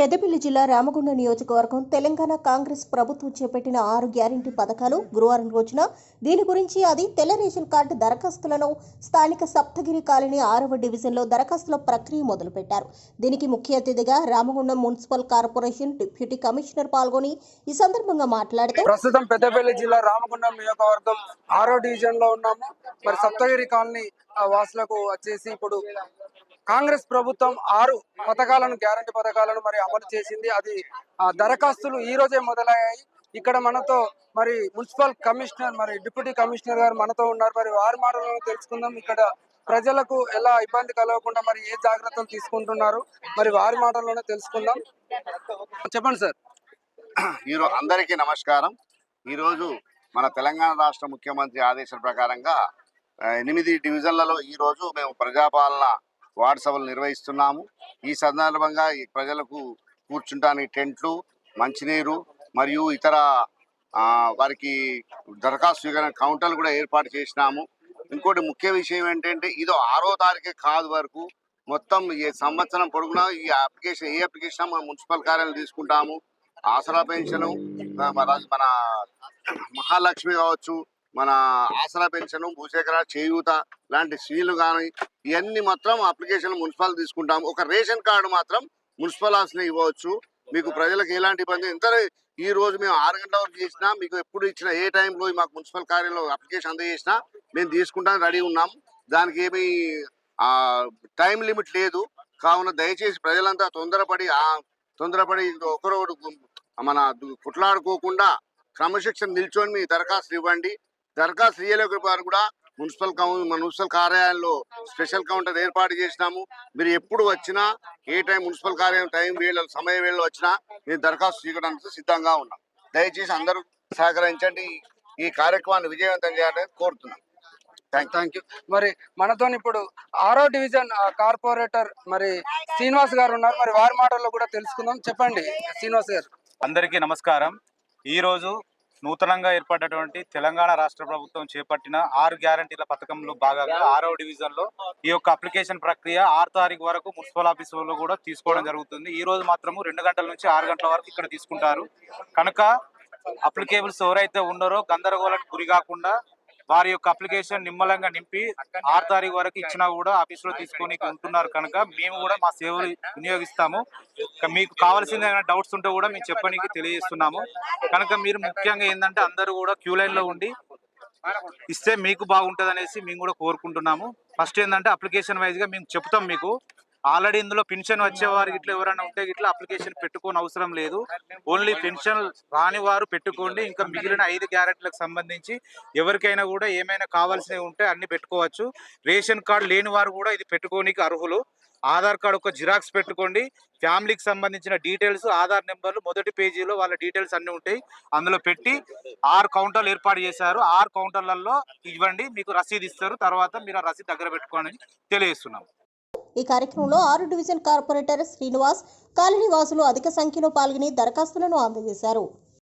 పెద్దపల్లి జిల్లా రామగుండ నియోజకవర్గం తెలంగాణ కాంగ్రెస్ ప్రభుత్వం చేపట్టిన ఆరు గ్యారంటీ పథకాలు గురువారం రోజున దీని గురించి అది తెల్ల రేషన్ కార్డు దరఖాస్తులను స్థానిక సప్తగిరి కాలనీ ఆరవ డివిజన్లో దరఖాస్తుల ప్రక్రియ మొదలుపెట్టారు. దీనికి ముఖ్య అతిథిగా Ramagundam municipal corporation deputy commissioner పాల్గొని ఈ సందర్భంగా మాట్లాడుతూ ప్రస్తుతం పెద్దపల్లి జిల్లా రామగుండం నియోజకవర్గం ఆరో డివిజన్లో ఉన్నాము. మరి సప్తగిరి కాలనీ వాసులకు వచ్చేసి ఇప్పుడు కాంగ్రెస్ ప్రభుత్వం ఆరు పథకాలను గ్యారంటీ పథకాలను మరి అమలు చేసింది. అది దరఖాస్తులు ఈ రోజే మొదలయ్యాయి. ఇక్కడ మనతో మరి మున్సిపల్ కమిషనర్ మరి డిప్యూటీ కమిషనర్ గారు మనతో ఉన్నారు. మరి వారి మాటలను తెలుసుకుందాం. ఇక్కడ ప్రజలకు ఎలా ఇబ్బంది కలగకుండా మరి ఏ జాగ్రత్తలు తీసుకుంటున్నారు? మరి వారి మాటల్లోనే తెలుసుకుందాం. చెప్పండి సార్. ఈరోజు అందరికీ నమస్కారం. ఈరోజు మన తెలంగాణ రాష్ట్ర ముఖ్యమంత్రి ఆదేశాల ప్రకారంగా ఎనిమిది డివిజన్లలో ఈరోజు మేము ప్రజాపాలన వార్డు సభలు నిర్వహిస్తున్నాము. ఈ సందర్భంగా ప్రజలకు కూర్చుంటానికి టెంట్లు మంచినీరు మరియు ఇతర ఆ, వారికి దరఖాస్తు స్వీకరణ కౌంటర్లు కూడా ఏర్పాటు చేసినాము. ఇంకోటి ముఖ్య విషయం ఏంటంటే ఇది ఆరో తారీఖు కాదు వరకు మొత్తం ఈ సంవత్సరం పొడుగునా ఈ అప్లికేషన్ ఏ అప్లికేషన్ మన మున్సిపల్ కార్యాలయం తీసుకుంటాము. ఆసరా పెన్షన్ మన మహాలక్ష్మి కావచ్చు మన ఆసరా పెన్షన్ భూసేకర చేయూత లాంటి స్కీలు కానీ ఇవన్నీ మాత్రం అప్లికేషన్ మున్సిపల్ తీసుకుంటాం ఒక రేషన్ కార్డు మాత్రం మున్సిపల్ ఆఫీస్లో ఇవ్వచ్చు. మీకు ప్రజలకు ఎలాంటి ఇబ్బంది ఎంత ఈ రోజు మేము ఆరు గంటల వరకు చేసినా మీకు ఎప్పుడు ఇచ్చిన ఏ టైంలో మాకు మున్సిపల్ కార్యాలయంలో అప్లికేషన్ అందజేసినా మేము తీసుకుంటాం రెడీ ఉన్నాం. దానికి ఏమీ టైం లిమిట్ లేదు. కావున దయచేసి ప్రజలంతా తొందరపడి తొందరపడి ఒకరొకరు మన కుట్లాడుకోకుండా క్రమశిక్షణ నిల్చొని మీ దరఖాస్తులు ఇవ్వండి. దరఖాస్తు ఇయ్యలేక వారు కూడా మున్సిపల్ మున్సిపల్ కార్యాలయంలో స్పెషల్ కౌంటర్ ఏర్పాటు చేసినాము. మీరు ఎప్పుడు వచ్చినా ఏ టైం మున్సిపల్ కార్యాలయం టైం వేళ సమయ వేళలో వచ్చినా మీరు దరఖాస్తు చేయడానికి సిద్ధంగా ఉన్నాం. దయచేసి అందరూ సహకరించండి. ఈ కార్యక్రమాన్ని విజయవంతం చేయాలని కోరుతున్నాం. థ్యాంక్ థ్యాంక్ యూ మరి మనతో ఇప్పుడు ఆరో డివిజన్ కార్పొరేటర్ మరి శ్రీనివాస్ గారు ఉన్నారు. మరి వారి మాటల్లో కూడా తెలుసుకుందాం. చెప్పండి శ్రీనివాస్ గారు. అందరికీ నమస్కారం. ఈరోజు నూతనంగా ఏర్పడినటువంటి తెలంగాణ రాష్ట్ర ప్రభుత్వం చేపట్టిన ఆరు గ్యారంటీల పథకంలో భాగంగా ఆరో డివిజన్లో ఈ యొక్క అప్లికేషన్ ప్రక్రియ ఆరు తారీఖు వరకు మున్సిపల్ ఆఫీసులో కూడా తీసుకోవడం జరుగుతుంది. ఈ రోజు మాత్రము రెండు గంటల నుంచి ఆరు గంటల వరకు ఇక్కడ తీసుకుంటారు. కనుక అప్లికేబుల్స్ ఎవరైతే ఉన్నారో గందరగోళానికి గురి కాకుండా వారి యొక్క అప్లికేషన్ నిమ్మలంగా నింపి ఆరు తారీఖు వరకు ఇచ్చినా కూడా ఆఫీస్లో తీసుకొని ఉంటున్నారు కనుక మేము కూడా మా సేవలు వినియోగిస్తాము. మీకు కావాల్సిన ఏమైనా డౌట్స్ ఉంటే కూడా మేము చెప్పడానికి తెలియజేస్తున్నాము. కనుక మీరు ముఖ్యంగా ఏంటంటే అందరూ కూడా క్యూ లైన్లో ఉండి ఇస్తే మీకు బాగుంటుంది అనేసి మేము కూడా కోరుకుంటున్నాము. ఫస్ట్ ఏంటంటే అప్లికేషన్ వైజ్గా మేము చెప్తాం మీకు. ఆల్రెడీ ఇందులో పెన్షన్ వచ్చే వారికి ఇట్లా ఎవరైనా ఉంటే ఇట్లా అప్లికేషన్ పెట్టుకోని అవసరం లేదు. ఓన్లీ పెన్షన్ రాని వారు పెట్టుకోండి. ఇంకా మిగిలిన ఐదు గ్యారెంటీలకు సంబంధించి ఎవరికైనా కూడా ఏమైనా కావాల్సినవి ఉంటే అన్ని పెట్టుకోవచ్చు. రేషన్ కార్డు లేని వారు కూడా ఇది పెట్టుకోనికి అర్హులు. ఆధార్ కార్డు ఒక జిరాక్స్ పెట్టుకోండి. ఫ్యామిలీకి సంబంధించిన డీటెయిల్స్ ఆధార్ నెంబర్లు మొదటి పేజీలో వాళ్ళ డీటెయిల్స్ అన్ని ఉంటాయి. అందులో పెట్టి ఆరు కౌంటర్లు ఏర్పాటు చేశారు. ఆరు కౌంటర్లలో ఇవ్వండి. మీకు రసీదు ఇస్తారు. తర్వాత మీరు ఆ రసీదు దగ్గర పెట్టుకోండి తెలియజేస్తున్నాం. ఈ కార్యక్రమంలో ఆరు డివిజన్ కార్పొరేటర్ శ్రీనివాస్ కాలనీ వాసులు అధిక సంఖ్యలో పాల్గొని దరఖాస్తులను అందజేశారు.